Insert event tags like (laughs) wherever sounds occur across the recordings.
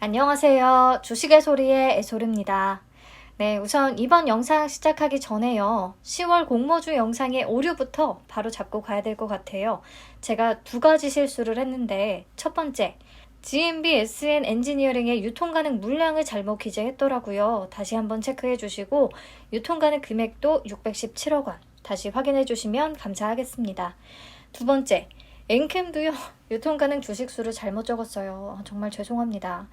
안녕하세요. 주식의 소리의 애소르입니다. 네, 우선 이번 영상 시작하기 전에요. 10월 공모주 영상의 오류부터 바로 잡고 가야 될 것 같아요. 제가 두 가지 실수를 했는데, 첫 번째, GMB SN 엔지니어링의 유통 가능 물량을 잘못 기재했더라고요. 다시 한번 체크해 주시고, 유통 가능 금액도 617억 원. 다시 확인해 주시면 감사하겠습니다. 두 번째, 엔캠도요, (laughs) 유통 가능 주식 수를 잘못 적었어요. 정말 죄송합니다.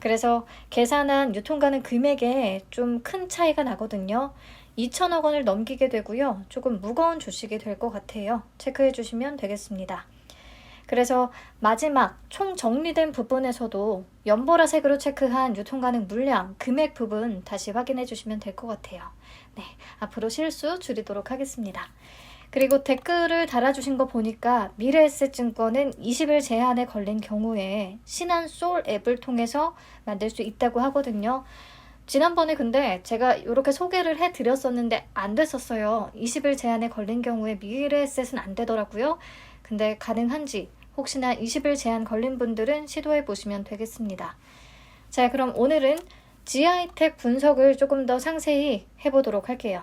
그래서 계산한 유통 가능 금액에 좀 큰 차이가 나거든요. 2천억 원을 넘기게 되고요. 조금 무거운 주식이 될 것 같아요. 체크해 주시면 되겠습니다. 그래서 마지막 총 정리된 부분에서도 연보라색으로 체크한 유통 가능 물량, 금액 부분 다시 확인해 주시면 될 것 같아요. 네, 앞으로 실수 줄이도록 하겠습니다. 그리고 댓글을 달아주신 거 보니까 미래에셋증권은 20일 제한에 걸린 경우에 신한 솔 앱을 통해서 만들 수 있다고 하거든요. 지난번에 근데 제가 이렇게 소개를 해드렸었는데 안 됐었어요. 20일 제한에 걸린 경우에 미래에셋은 안 되더라고요. 근데 가능한지 혹시나 20일 제한 걸린 분들은 시도해 보시면 되겠습니다. 자, 그럼 오늘은 GI텍 분석을 조금 더 상세히 해보도록 할게요.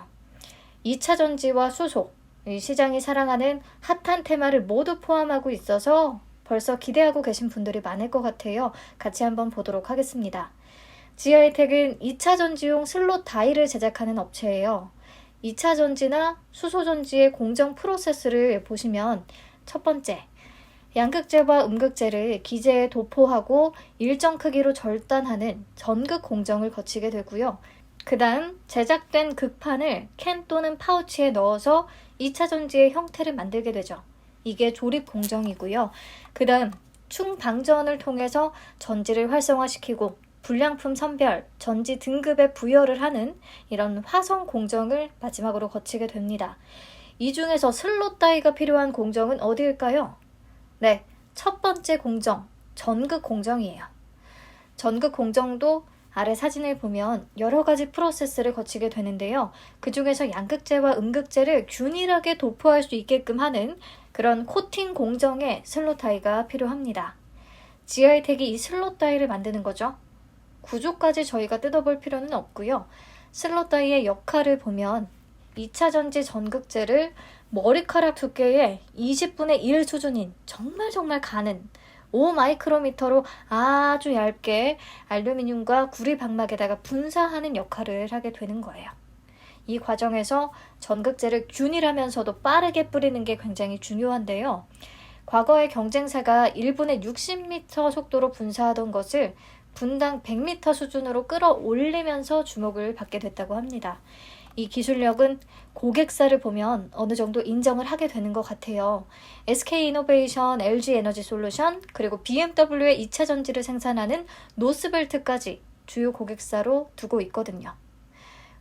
2차 전지와 수소, 시장이 사랑하는 핫한 테마를 모두 포함하고 있어서 벌써 기대하고 계신 분들이 많을 것 같아요. 같이 한번 보도록 하겠습니다. GI텍은 2차 전지용 슬롯 다이를 제작하는 업체예요. 2차 전지나 수소 전지의 공정 프로세스를 보시면 첫 번째, 양극재와 음극재를 기재에 도포하고 일정 크기로 절단하는 전극 공정을 거치게 되고요. 그 다음 제작된 극판을 캔 또는 파우치에 넣어서 2차 전지의 형태를 만들게 되죠. 이게 조립 공정이고요. 그 다음 충방전을 통해서 전지를 활성화시키고 불량품 선별, 전지 등급에 부여를 하는 이런 화성 공정을 마지막으로 거치게 됩니다. 이 중에서 슬롯 다이가 필요한 공정은 어디일까요? 네, 첫 번째 공정, 전극 공정이에요. 전극 공정도 아래 사진을 보면 여러 가지 프로세스를 거치게 되는데요. 그 중에서 양극재와 음극재를 균일하게 도포할 수 있게끔 하는 그런 코팅 공정의 슬롯 다이가 필요합니다. GI텍이 이 슬롯 다이를 만드는 거죠. 구조까지 저희가 뜯어볼 필요는 없고요. 슬롯 다이의 역할을 보면 2차 전지 전극재를 머리카락 두께의 20분의 1 수준인 정말 정말 가는 5마이크로미터로 아주 얇게 알루미늄과 구리 방막에다가 분사하는 역할을 하게 되는 거예요. 이 과정에서 전극제를 균일하면서도 빠르게 뿌리는 게 굉장히 중요한데요. 과거의 경쟁사가 1분에 60m 속도로 분사하던 것을 분당 100m 수준으로 끌어올리면서 주목을 받게 됐다고 합니다. 이 기술력은 고객사를 보면 어느 정도 인정을 하게 되는 것 같아요. SK 이노베이션, LG 에너지 솔루션, 그리고 BMW의 2차 전지를 생산하는 노스벨트까지 주요 고객사로 두고 있거든요.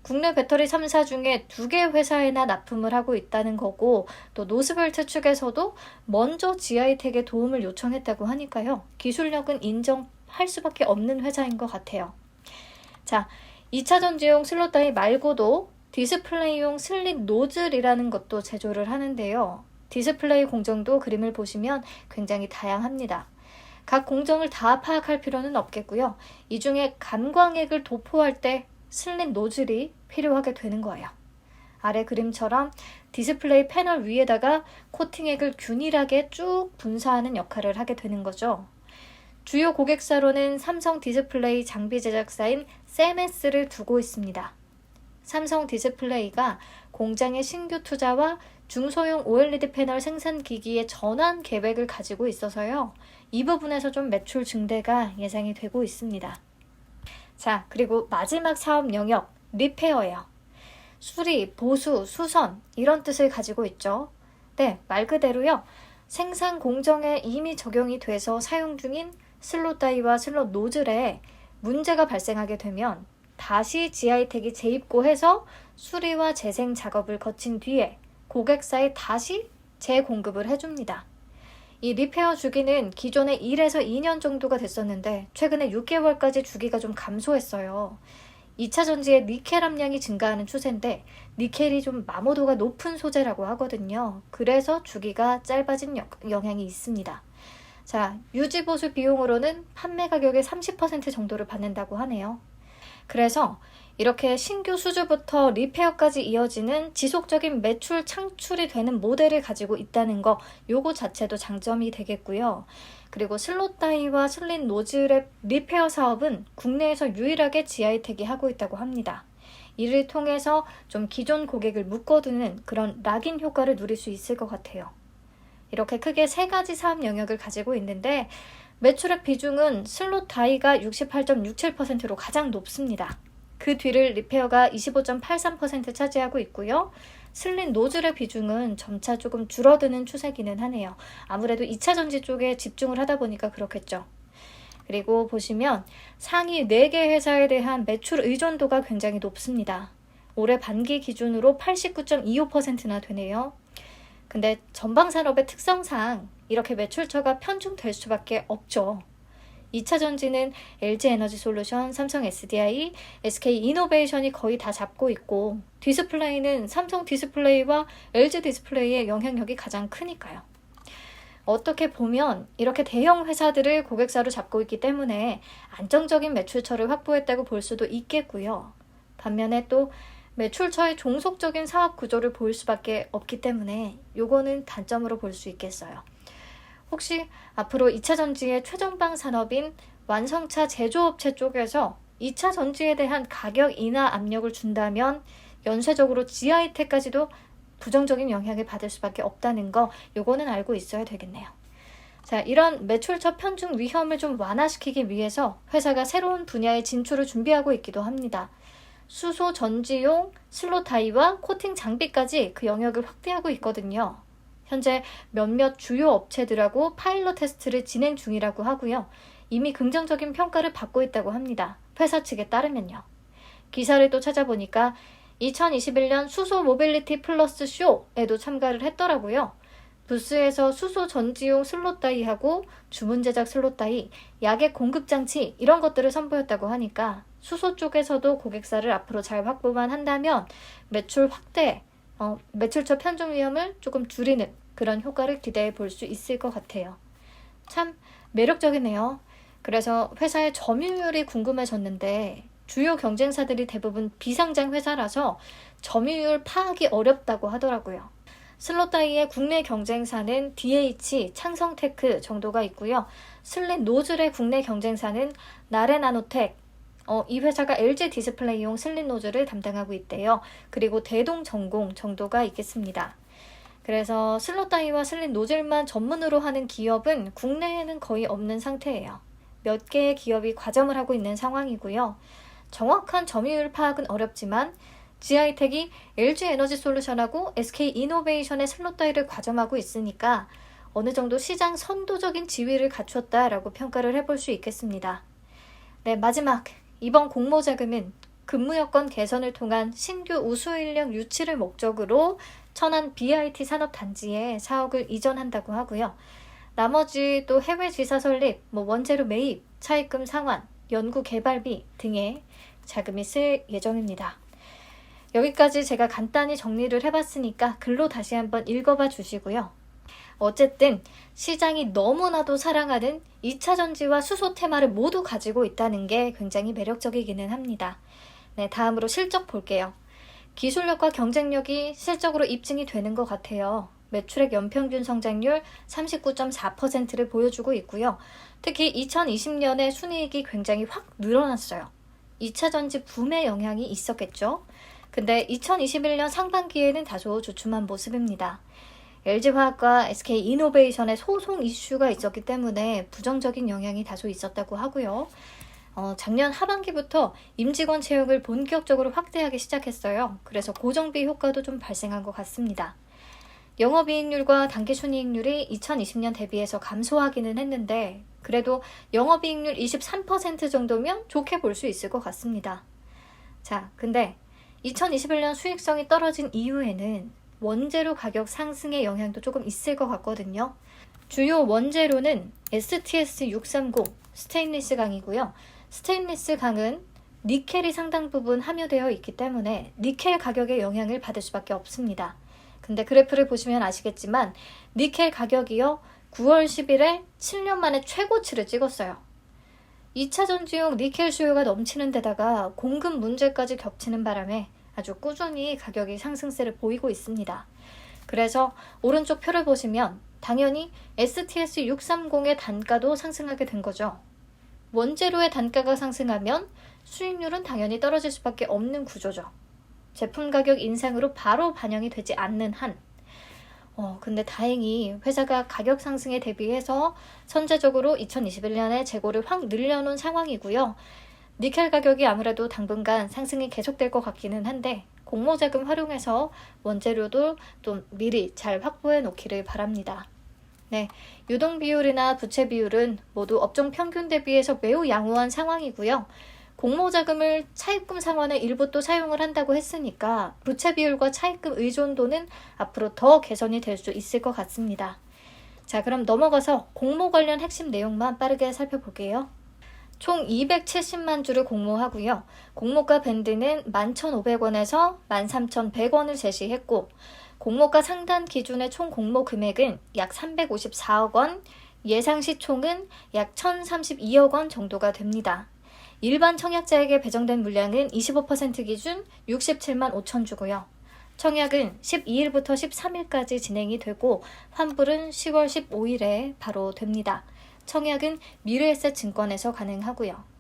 국내 배터리 3사 중에 두 개 회사에나 납품을 하고 있다는 거고 또 노스벨트 측에서도 먼저 GI텍에 도움을 요청했다고 하니까요. 기술력은 인정할 수밖에 없는 회사인 것 같아요. 자, 2차 전지용 슬롯 다이 말고도 디스플레이용 슬립 노즐이라는 것도 제조를 하는데요. 디스플레이 공정도 그림을 보시면 굉장히 다양합니다. 각 공정을 다 파악할 필요는 없겠고요. 이 중에 감광액을 도포할 때 슬립 노즐이 필요하게 되는 거예요. 아래 그림처럼 디스플레이 패널 위에다가 코팅액을 균일하게 쭉 분사하는 역할을 하게 되는 거죠. 주요 고객사로는 삼성 디스플레이 장비 제작사인 세메스를 두고 있습니다. 삼성 디스플레이가 공장의 신규 투자와 중소형 OLED 패널 생산 기기의 전환 계획을 가지고 있어서요. 이 부분에서 좀 매출 증대가 예상이 되고 있습니다. 자, 그리고 마지막 사업 영역, 리페어예요. 수리, 보수, 수선, 이런 뜻을 가지고 있죠. 네, 말 그대로요. 생산 공정에 이미 적용이 돼서 사용 중인 슬롯 다이와 슬롯 노즐에 문제가 발생하게 되면 다시 GI텍이 재입고해서 수리와 재생 작업을 거친 뒤에 고객사에 다시 재공급을 해줍니다. 이 리페어 주기는 기존에 1에서 2년 정도가 됐었는데 최근에 6개월까지 주기가 좀 감소했어요. 2차 전지의 니켈 함량이 증가하는 추세인데 니켈이 좀 마모도가 높은 소재라고 하거든요. 그래서 주기가 짧아진 영향이 있습니다. 자, 유지 보수 비용으로는 판매 가격의 30% 정도를 받는다고 하네요. 그래서 이렇게 신규 수주부터 리페어까지 이어지는 지속적인 매출 창출이 되는 모델을 가지고 있다는 거, 요거 자체도 장점이 되겠고요. 그리고 슬롯 다이와 슬린 노즐의 리페어 사업은 국내에서 유일하게 지아이텍이 하고 있다고 합니다. 이를 통해서 좀 기존 고객을 묶어두는 그런 락인 효과를 누릴 수 있을 것 같아요. 이렇게 크게 세 가지 사업 영역을 가지고 있는데 매출액 비중은 슬롯 다이가 68.67%로 가장 높습니다. 그 뒤를 리페어가 25.83% 차지하고 있고요. 슬린 노즐의 비중은 점차 조금 줄어드는 추세기는 하네요. 아무래도 2차 전지 쪽에 집중을 하다 보니까 그렇겠죠. 그리고 보시면 상위 4개 회사에 대한 매출 의존도가 굉장히 높습니다. 올해 반기 기준으로 89.25%나 되네요. 근데 전방 산업의 특성상 이렇게 매출처가 편중될 수밖에 없죠. 2차 전지는 LG 에너지 솔루션, 삼성 SDI, SK 이노베이션이 거의 다 잡고 있고 디스플레이는 삼성 디스플레이와 LG 디스플레이의 영향력이 가장 크니까요. 어떻게 보면 이렇게 대형 회사들을 고객사로 잡고 있기 때문에 안정적인 매출처를 확보했다고 볼 수도 있겠고요. 반면에 또 매출처의 종속적인 사업 구조를 보일 수밖에 없기 때문에 요거는 단점으로 볼 수 있겠어요. 혹시 앞으로 2차 전지의 최전방 산업인 완성차 제조업체 쪽에서 2차 전지에 대한 가격 인하 압력을 준다면 연쇄적으로 GI텍까지도 부정적인 영향을 받을 수밖에 없다는 거 요거는 알고 있어야 되겠네요. 자, 이런 매출처 편중 위험을 좀 완화시키기 위해서 회사가 새로운 분야에 진출을 준비하고 있기도 합니다. 수소 전지용 슬롯 다이와 코팅 장비까지 그 영역을 확대하고 있거든요. 현재 몇몇 주요 업체들하고 파일럿 테스트를 진행 중이라고 하고요. 이미 긍정적인 평가를 받고 있다고 합니다. 회사 측에 따르면요. 기사를 또 찾아보니까 2021년 수소 모빌리티 플러스 쇼에도 참가를 했더라고요. 부스에서 수소 전지용 슬롯 다이하고 주문 제작 슬롯 다이, 약의 공급 장치 이런 것들을 선보였다고 하니까 수소 쪽에서도 고객사를 앞으로 잘 확보만 한다면 매출 확대, 어, 매출처 편중 위험을 조금 줄이는 그런 효과를 기대해 볼 수 있을 것 같아요. 참 매력적이네요. 그래서 회사의 점유율이 궁금해졌는데 주요 경쟁사들이 대부분 비상장 회사라서 점유율 파악이 어렵다고 하더라고요. 슬롯다이의 국내 경쟁사는 DH, 창성테크 정도가 있고요. 슬린 노즐의 국내 경쟁사는 나레나노텍, 어, 이 회사가 LG 디스플레이용 슬린 노즐을 담당하고 있대요. 그리고 대동전공 정도가 있겠습니다. 그래서 슬롯 다이와 슬린 노즐만 전문으로 하는 기업은 국내에는 거의 없는 상태예요. 몇 개의 기업이 과점을 하고 있는 상황이고요. 정확한 점유율 파악은 어렵지만 지아이텍이 LG 에너지 솔루션하고 SK 이노베이션의 슬롯 다이를 과점하고 있으니까 어느 정도 시장 선도적인 지위를 갖췄다라고 평가를 해볼 수 있겠습니다. 네, 마지막 이번 공모 자금은 근무 여건 개선을 통한 신규 우수 인력 유치를 목적으로 천안 BIT 산업단지에 사옥을 이전한다고 하고요. 나머지 또 해외 지사 설립, 뭐 원재료 매입, 차입금 상환, 연구 개발비 등의 자금이 쓸 예정입니다. 여기까지 제가 간단히 정리를 해봤으니까 글로 다시 한번 읽어봐 주시고요. 어쨌든 시장이 너무나도 사랑하는 2차 전지와 수소 테마를 모두 가지고 있다는 게 굉장히 매력적이기는 합니다. 네, 다음으로 실적 볼게요. 기술력과 경쟁력이 실적으로 입증이 되는 것 같아요. 매출액 연평균 성장률 39.4%를 보여주고 있고요. 특히 2020년에 순이익이 굉장히 확 늘어났어요. 2차 전지 붐의 영향이 있었겠죠. 근데 2021년 상반기에는 다소 주춤한 모습입니다. LG화학과 SK 이노베이션의 소송 이슈가 있었기 때문에 부정적인 영향이 다소 있었다고 하고요. 어, 작년 하반기부터 임직원 채용을 본격적으로 확대하기 시작했어요. 그래서 고정비 효과도 좀 발생한 것 같습니다. 영업이익률과 단기순이익률이 2020년 대비해서 감소하기는 했는데 그래도 영업이익률 23% 정도면 좋게 볼 수 있을 것 같습니다. 자, 근데 2021년 수익성이 떨어진 이후에는 원재료 가격 상승의 영향도 조금 있을 것 같거든요. 주요 원재료는 STS630 스테인리스 강이고요. 스테인리스 강은 니켈이 상당 부분 함유되어 있기 때문에 니켈 가격에 영향을 받을 수밖에 없습니다. 근데 그래프를 보시면 아시겠지만 니켈 가격이요 9월 10일에 7년 만에 최고치를 찍었어요. 2차 전지용 니켈 수요가 넘치는 데다가 공급 문제까지 겹치는 바람에 아주 꾸준히 가격이 상승세를 보이고 있습니다. 그래서 오른쪽 표를 보시면 당연히 STS630의 단가도 상승하게 된 거죠. 원재료의 단가가 상승하면 수익률은 당연히 떨어질 수밖에 없는 구조죠. 제품 가격 인상으로 바로 반영이 되지 않는 한. 어, 근데 다행히 회사가 가격 상승에 대비해서 선제적으로 2021년에 재고를 확 늘려놓은 상황이고요. 니켈 가격이 아무래도 당분간 상승이 계속될 것 같기는 한데 공모자금 활용해서 원재료도 좀 미리 잘 확보해 놓기를 바랍니다. 네, 유동 비율이나 부채 비율은 모두 업종 평균 대비해서 매우 양호한 상황이고요. 공모 자금을 차입금 상환에 일부 또 사용을 한다고 했으니까 부채 비율과 차입금 의존도는 앞으로 더 개선이 될 수 있을 것 같습니다. 자, 그럼 넘어가서 공모 관련 핵심 내용만 빠르게 살펴볼게요. 총 270만 주를 공모하고요. 공모가 밴드는 11,500원에서 13,100원을 제시했고 공모가 상단 기준의 총 공모 금액은 약 354억 원, 예상시 총은 약 1,032억 원 정도가 됩니다. 일반 청약자에게 배정된 물량은 25% 기준 67만 5천 주고요. 청약은 12일부터 13일까지 진행이 되고 환불은 10월 15일에 바로 됩니다. 청약은 미래에셋 증권에서 가능하고요.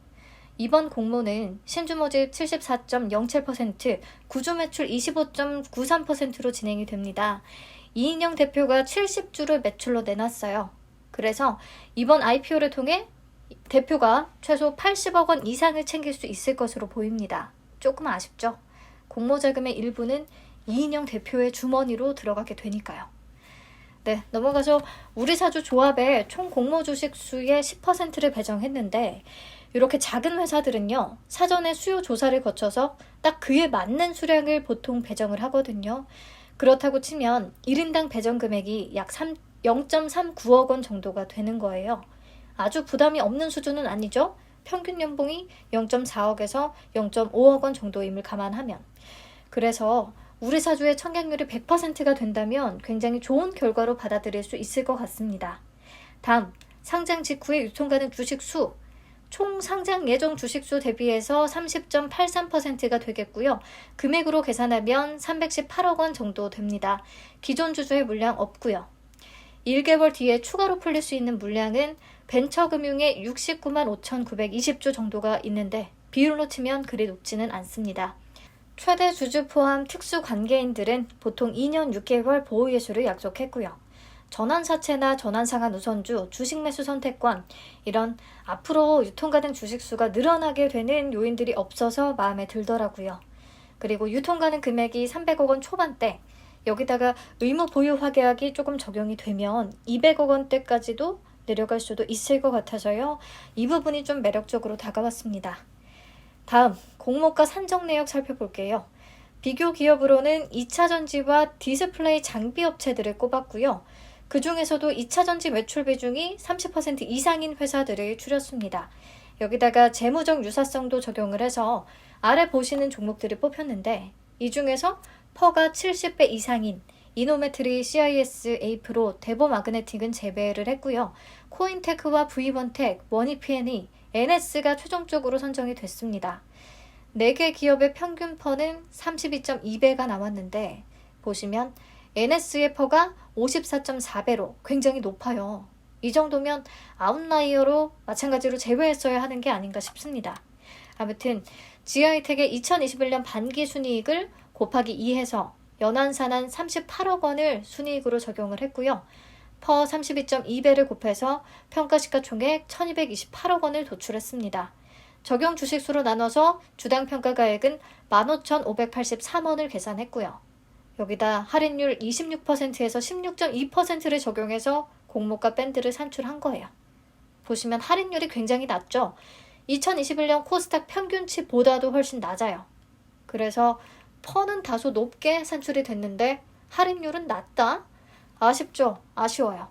이번 공모는 신주 모집 74.07%, 구주 매출 25.93%로 진행이 됩니다. 이인영 대표가 70주를 매출로 내놨어요. 그래서 이번 IPO를 통해 대표가 최소 80억 원 이상을 챙길 수 있을 것으로 보입니다. 조금 아쉽죠? 공모 자금의 일부는 이인영 대표의 주머니로 들어가게 되니까요. 네, 넘어가서 우리 사주 조합의 총 공모 주식 수의 10%를 배정했는데 이렇게 작은 회사들은요, 사전에 수요 조사를 거쳐서 딱 그에 맞는 수량을 보통 배정을 하거든요. 그렇다고 치면 1인당 배정 금액이 약 3, 0.39억 원 정도가 되는 거예요. 아주 부담이 없는 수준은 아니죠. 평균 연봉이 0.4억에서 0.5억 원 정도임을 감안하면. 그래서 우리 사주의 청약률이 100%가 된다면 굉장히 좋은 결과로 받아들일 수 있을 것 같습니다. 다음, 상장 직후에 유통가는 주식 수. 총 상장 예정 주식수 대비해서 30.83%가 되겠고요. 금액으로 계산하면 318억 원 정도 됩니다. 기존 주주의 물량 없고요. 1개월 뒤에 추가로 풀릴 수 있는 물량은 벤처금융의 69만 5,920주 정도가 있는데 비율로 치면 그리 높지는 않습니다. 최대 주주 포함 특수 관계인들은 보통 2년 6개월 보호 예수를 약속했고요. 전환사채나 전환상한 우선주, 주식 매수 선택권, 이런 앞으로 유통가능 주식수가 늘어나게 되는 요인들이 없어서 마음에 들더라고요. 그리고 유통가능 금액이 300억 원 초반대, 여기다가 의무 보유 확계약이 조금 적용이 되면 200억 원대까지도 내려갈 수도 있을 것 같아서요. 이 부분이 좀 매력적으로 다가왔습니다. 다음, 공모가 산정 내역 살펴볼게요. 비교 기업으로는 2차 전지와 디스플레이 장비 업체들을 꼽았고요. 그 중에서도 2차 전지 매출 비중이 30% 이상인 회사들을 추렸습니다. 여기다가 재무적 유사성도 적용을 해서 아래 보시는 종목들을 뽑혔는데 이 중에서 퍼가 70배 이상인 이노메트리 CIS A 프로 대보 마그네틱은 제외를 했고요. 코인테크와 V1텍, 원이PNE, NS가 최종적으로 선정이 됐습니다. 4개 기업의 평균 퍼는 32.2배가 나왔는데 보시면 NS의 퍼가 54.4배로 굉장히 높아요. 이 정도면 아웃라이어로 마찬가지로 제외했어야 하는 게 아닌가 싶습니다. 아무튼 GI텍의 2021년 반기 순이익을 곱하기 2해서 연한산한 38억 원을 순이익으로 적용을 했고요. 퍼 32.2배를 곱해서 평가시가총액 1228억 원을 도출했습니다. 적용 주식수로 나눠서 주당 평가가액은 15,583원을 계산했고요. 여기다 할인율 26%에서 16.2%를 적용해서 공모가 밴드를 산출한 거예요. 보시면 할인율이 굉장히 낮죠? 2021년 코스닥 평균치보다도 훨씬 낮아요. 그래서 퍼는 다소 높게 산출이 됐는데 할인율은 낮다? 아쉽죠? 아쉬워요.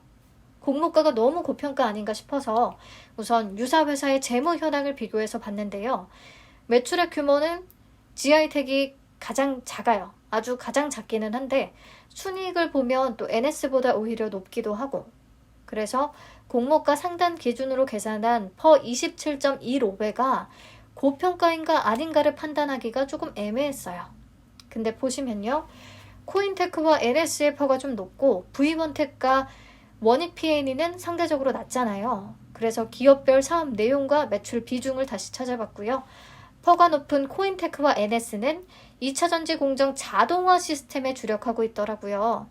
공모가가 너무 고평가 아닌가 싶어서 우선 유사 회사의 재무 현황을 비교해서 봤는데요. 매출액 규모는 GI텍이 가장 작아요. 아주 가장 작기는 한데 순이익을 보면 또 NS보다 오히려 높기도 하고 그래서 공모가 상단 기준으로 계산한 퍼 27.15배가 고평가인가 아닌가를 판단하기가 조금 애매했어요. 근데 보시면요. 코인테크와 LS의 퍼가 좀 높고 V1텍과 원익 PN이는 상대적으로 낮잖아요. 그래서 기업별 사업 내용과 매출 비중을 다시 찾아봤고요. 퍼가 높은 코인테크와 NS는 2차 전지 공정 자동화 시스템에 주력하고 있더라고요.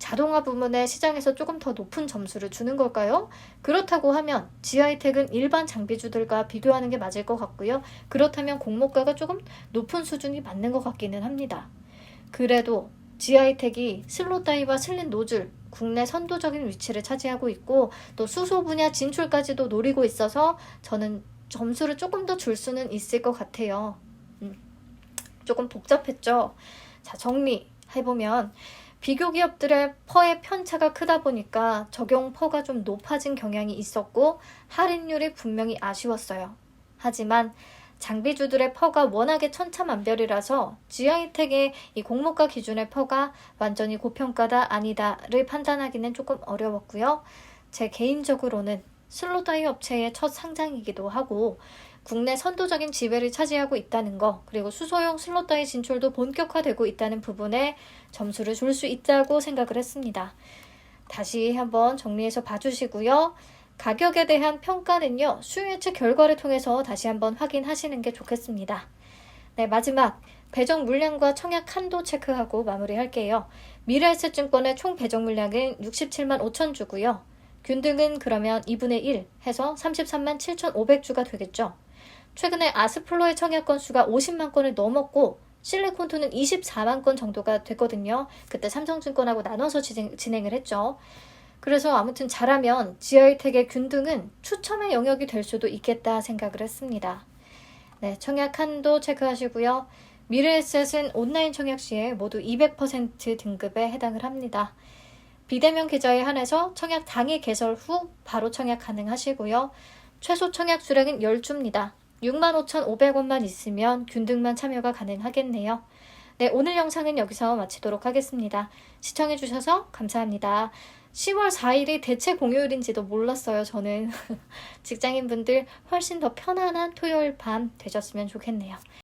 자동화 부문에 시장에서 조금 더 높은 점수를 주는 걸까요? 그렇다고 하면 GI텍은 일반 장비주들과 비교하는 게 맞을 것 같고요. 그렇다면 공모가가 조금 높은 수준이 맞는 것 같기는 합니다. 그래도 GI텍이 슬롯 다이와 슬린 노즐 국내 선도적인 위치를 차지하고 있고 또 수소 분야 진출까지도 노리고 있어서 저는 점수를 조금 더 줄 수는 있을 것 같아요. 음, 조금 복잡했죠. 자, 정리해보면 비교 기업들의 퍼의 편차가 크다 보니까 적용 퍼가 좀 높아진 경향이 있었고 할인율이 분명히 아쉬웠어요. 하지만 장비주들의 퍼가 워낙에 천차만별이라서 GI텍의 이 공모가 기준의 퍼가 완전히 고평가다 아니다를 판단하기는 조금 어려웠고요. 제 개인적으로는 슬로다이 업체의 첫 상장이기도 하고 국내 선도적인 지배를 차지하고 있다는 거 그리고 수소용 슬로다이 진출도 본격화되고 있다는 부분에 점수를 줄 수 있다고 생각을 했습니다. 다시 한번 정리해서 봐주시고요. 가격에 대한 평가는요, 수요예측 결과를 통해서 다시 한번 확인하시는 게 좋겠습니다. 네, 마지막 배정 물량과 청약 한도 체크하고 마무리할게요. 미래에셋증권의 총 배정 물량은 67만 5천 주고요. 균등은 그러면 2분의 1 해서 33만 7,500주가 되겠죠. 최근에 아스플로의 청약 건수가 50만 건을 넘었고 실리콘투는 24만 건 정도가 됐거든요. 그때 삼성증권하고 나눠서 진행, 진행을 했죠. 그래서 아무튼 잘하면 GI텍의 균등은 추첨의 영역이 될 수도 있겠다 생각을 했습니다. 네, 청약 한도 체크하시고요. 미래에셋은 온라인 청약 시에 모두 200% 등급에 해당을 합니다. 비대면 계좌에 한해서 청약 당일 개설 후 바로 청약 가능하시고요. 최소 청약 수량은 10주입니다. 65,500원만 있으면 균등만 참여가 가능하겠네요. 네, 오늘 영상은 여기서 마치도록 하겠습니다. 시청해주셔서 감사합니다. 10월 4일이 대체 공휴일인지도 몰랐어요, 저는. (laughs) 직장인분들 훨씬 더 편안한 토요일 밤 되셨으면 좋겠네요.